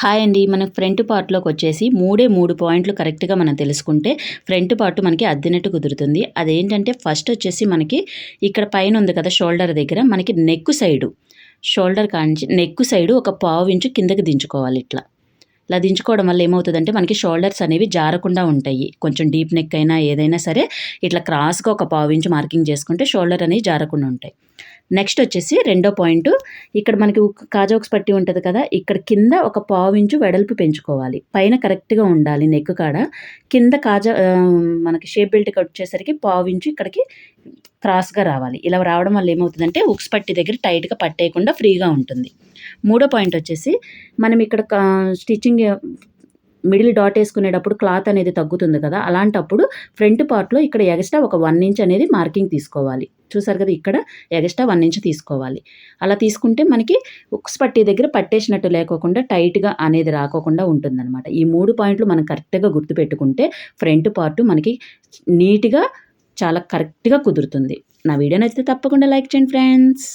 Hi అండి మనకు front పార్ట్లోకి వచ్చేసి మూడే మూడు పాయింట్లు కరెక్ట్గా మనం తెలుసుకుంటే ఫ్రంట్ పార్ట్ మనకి అద్దినట్టు కుదురుతుంది. అదేంటంటే ఫస్ట్ వచ్చేసి మనకి ఇక్కడ పైన ఉంది కదా షోల్డర్ దగ్గర మనకి నెక్ సైడు. షోల్డర్ కాంచి నెక్ సైడు ఒక పావు ఇంచు కిందకి దించుకోవాలి ఇట్లా. ఇలా దించుకోవడం వల్ల ఏమవుతుందంటే మనకి షోల్డర్స్ అనేవి జారకుండా ఉంటాయి. కొంచెం డీప్ నెక్ అయినా ఏదైనా సరే ఇట్లా క్రాస్గా ఒక పావు ఇంచు మార్కింగ్ చేసుకుంటే షోల్డర్ అనేవి జారకుండా ఉంటాయి. నెక్స్ట్ వచ్చేసి రెండో పాయింట్. ఇక్కడ మనకి కాజాక్స్ పట్టి ఉంటుంది కదా ఇక్కడ కింద ఒక పావు ఇంచు వెడల్పు పెంచుకోవాలి. పైన కరెక్ట్గా ఉండాలి నెక్ కాడ. కింద కాజా మనకి షేప్ బెల్ట్కి వచ్చేసరికి పావు ఇంచు ఇక్కడికి క్రాస్గా రావాలి. ఇలా రావడం వల్ల ఏమవుతుందంటే ఉక్స్ పట్టి దగ్గర టైట్గా పట్టేయకుండా ఫ్రీగా ఉంటుంది. మూడో పాయింట్ వచ్చేసి మనం ఇక్కడ స్టిచ్చింగ్ మిడిల్ డాట్ వేసుకునేటప్పుడు క్లాత్ అనేది తగ్గుతుంది కదా అలాంటప్పుడు ఫ్రంట్ పార్ట్లో ఇక్కడ ఎగస్ట్రా ఒక వన్ ఇంచ్ అనేది మార్కింగ్ తీసుకోవాలి. చూసారు కదా ఇక్కడ ఎగస్ట్రా వన్ ఇంచ్ తీసుకోవాలి. అలా తీసుకుంటే మనకి ఉక్స్ పట్టి దగ్గర పట్టేసినట్టు లేకోకుండా టైట్గా అనేది రాకోకుండా ఉంటుందన్నమాట. ఈ మూడు పాయింట్లు మనం కరెక్ట్గా గుర్తుపెట్టుకుంటే ఫ్రంట్ పార్ట్ మనకి నీట్గా చాలా కరెక్ట్గా కుదురుతుంది. నా వీడియో నచ్చితే తప్పకుండా లైక్ చేయండి ఫ్రెండ్స్.